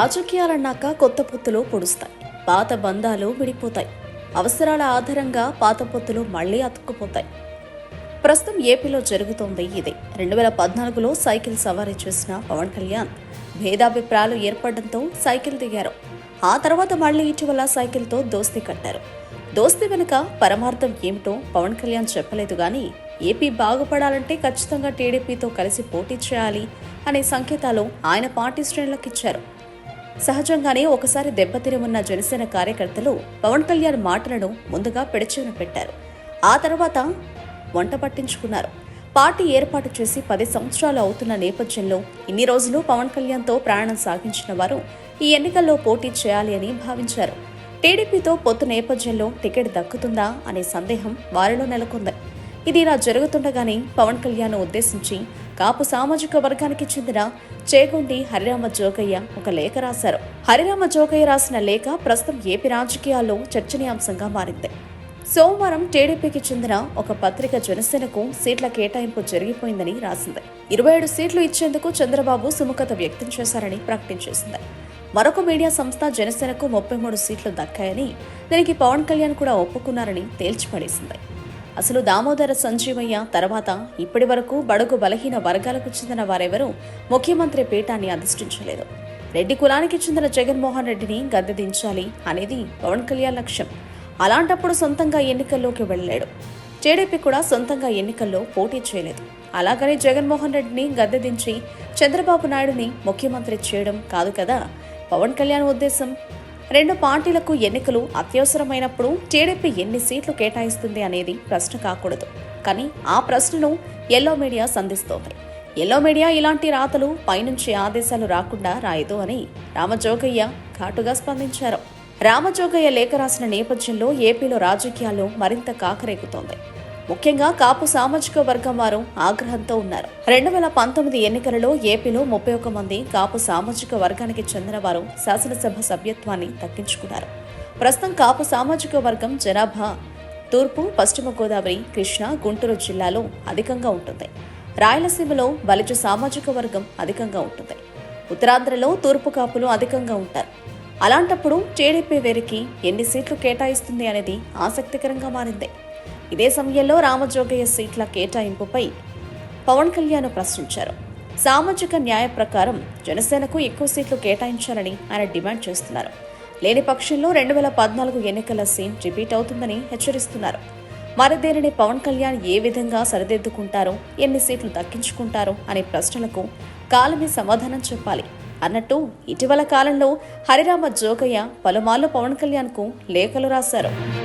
రాజకీయాలన్నాక కొత్త పొత్తులో పొడుస్తాయి. పాత బంధాలు విడిపోతాయి. అవసరాల ఆధారంగా పాత పొత్తులు మళ్ళీ అతుక్కుపోతాయి. ప్రస్తుతం ఏపీలో జరుగుతోంది ఇదే. రెండు వేల పద్నాలుగులో సైకిల్ సవారీ చేసిన పవన్ కళ్యాణ్ భేదాభిప్రాయాలు ఏర్పడడంతో సైకిల్ దిగారు. ఆ తర్వాత మళ్ళీ ఇటీవల సైకిల్తో దోస్తీ కట్టారు. దోస్తీ వెనుక పరమార్థం ఏమిటో పవన్ కళ్యాణ్ చెప్పలేదు గాని ఏపీ బాగుపడాలంటే ఖచ్చితంగా టీడీపీతో కలిసి పోటీ చేయాలి అనే సంకేతాలు ఆయన పార్టీ శ్రేణులకు ఇచ్చారు. సహజంగానే ఒకసారి దెబ్బతిని ఉన్న జనసేన కార్యకర్తలు పవన్ కళ్యాణ్ మాటలను ముందుగా పెడచెవిన పెట్టారు. ఆ తర్వాత వంట పట్టించుకున్నారు. పార్టీ ఏర్పాటు చేసి పది సంవత్సరాలు అవుతున్న నేపథ్యంలో ఇన్ని రోజులు పవన్ కళ్యాణ్తో ప్రయాణం సాగించిన వారు ఈ ఎన్నికల్లో పోటీ చేయాలి అని భావించారు. టీడీపీతో పొత్తు నేపథ్యంలో టికెట్ దక్కుతుందా అనే సందేహం వారిలో నెలకొంది. ఇది ఇలా జరుగుతుండగానే పవన్ కళ్యాణ్ ఉద్దేశించి కాపు సామాజిక వర్గానికి చెందిన చేగొండి హరిరామ జోగయ్య ఒక లేఖ రాశారు. హరిరామ జోగయ్య రాసిన లేఖ ప్రస్తుతం ఏపీ రాజకీయాల్లో చర్చనీయాంశంగా మారింది. సోమవారం టీడీపీకి చెందిన ఒక పత్రిక జనసేనకు సీట్ల కేటాయింపు జరిగిపోయిందని రాసింది. ఇరవై ఏడు సీట్లు ఇచ్చేందుకు చంద్రబాబు సుముఖత వ్యక్తం చేశారని ప్రకటించేసింది మరొక మీడియా సంస్థ జనసేనకు ముప్పై మూడు సీట్లు దక్కాయని దీనికి పవన్ కళ్యాణ్ కూడా ఒప్పుకున్నారని తేల్చిపడేసింది. అసలు దామోదర సంజీవయ్య తర్వాత ఇప్పటి వరకు బడుగు బలహీన వర్గాలకు చెందిన వారెవరూ ముఖ్యమంత్రి పీఠాన్ని అధిష్ఠించలేదు. రెడ్డి కులానికి చెందిన జగన్మోహన్ రెడ్డిని గద్దె దించాలి అనేది పవన్ కళ్యాణ్ లక్ష్యం. అలాంటప్పుడు సొంతంగా ఎన్నికల్లోకి వెళ్ళలేడు టీడీపీ కూడా సొంతంగా ఎన్నికల్లో పోటీ చేయలేదు. అలాగనే జగన్మోహన్ రెడ్డిని గద్దె దించి చంద్రబాబు నాయుడుని ముఖ్యమంత్రి చేయడం కాదు కదా పవన్ కళ్యాణ్ ఉద్దేశం? రెండు పార్టీలకు ఎన్నికలు అత్యవసరమైనప్పుడు టీడీపీ ఎన్ని సీట్లు కేటాయిస్తుంది అనేది ప్రశ్న కాకూడదు. కానీ ఆ ప్రశ్నను ఎల్లో మీడియా సంధిస్తోంది. ఎల్లో మీడియా ఇలాంటి రాతలు పైనుంచి ఆదేశాలు రాకుండా రాయదు అని రామజోగయ్య ఘాటుగా స్పందించారు. రామజోగయ్య లేఖ రాసిన నేపథ్యంలో ఏపీలో రాజకీయాల్లో మరింత కాకరేగుతోంది. ముఖ్యంగా కాపు సామాజిక వర్గం వారు ఆగ్రహంతో ఉన్నారు. రెండు వేల పంతొమ్మిది ఎన్నికలలో ఏపీలో ముప్పై ఒక్క మంది కాపు సామాజిక వర్గానికి చెందిన వారు శాసనసభ సభ్యత్వాన్ని దక్కించుకున్నారు ప్రస్తుతం కాపు సామాజిక వర్గం జనాభా తూర్పు పశ్చిమ గోదావరి కృష్ణా గుంటూరు జిల్లాలో అధికంగా ఉంటుంది. రాయలసీమలో బలిజ సామాజిక వర్గం అధికంగా ఉంటుంది. ఉత్తరాంధ్రలో తూర్పు కాపులు అధికంగా ఉంటారు. అలాంటప్పుడు టీడీపీ వేరికి ఎన్ని సీట్లు కేటాయిస్తుంది అనేది ఆసక్తికరంగా మారింది. ఇదే సమయంలో రామజోగయ్య సీట్ల కేటాయింపుపై పవన్ కళ్యాణ్ ప్రశ్నించారు. సామాజిక న్యాయ ప్రకారం జనసేనకు ఎక్కువ సీట్లు కేటాయించాలని ఆయన డిమాండ్ చేస్తున్నారు. లేని పక్షంలో రెండు వేల పద్నాలుగు ఎన్నికల సీన్ రిపీట్ అవుతుందని హెచ్చరిస్తున్నారు. మరి పవన్ కళ్యాణ్ ఏ విధంగా సరిదిద్దుకుంటారో ఎన్ని సీట్లు దక్కించుకుంటారో అనే ప్రశ్నలకు కాలమే సమాధానం చెప్పాలి. అన్నట్టు ఇటీవల కాలంలో హరిరామ జోగయ్య పలుమార్లు పవన్ కళ్యాణ్కు లేఖలు రాశారు.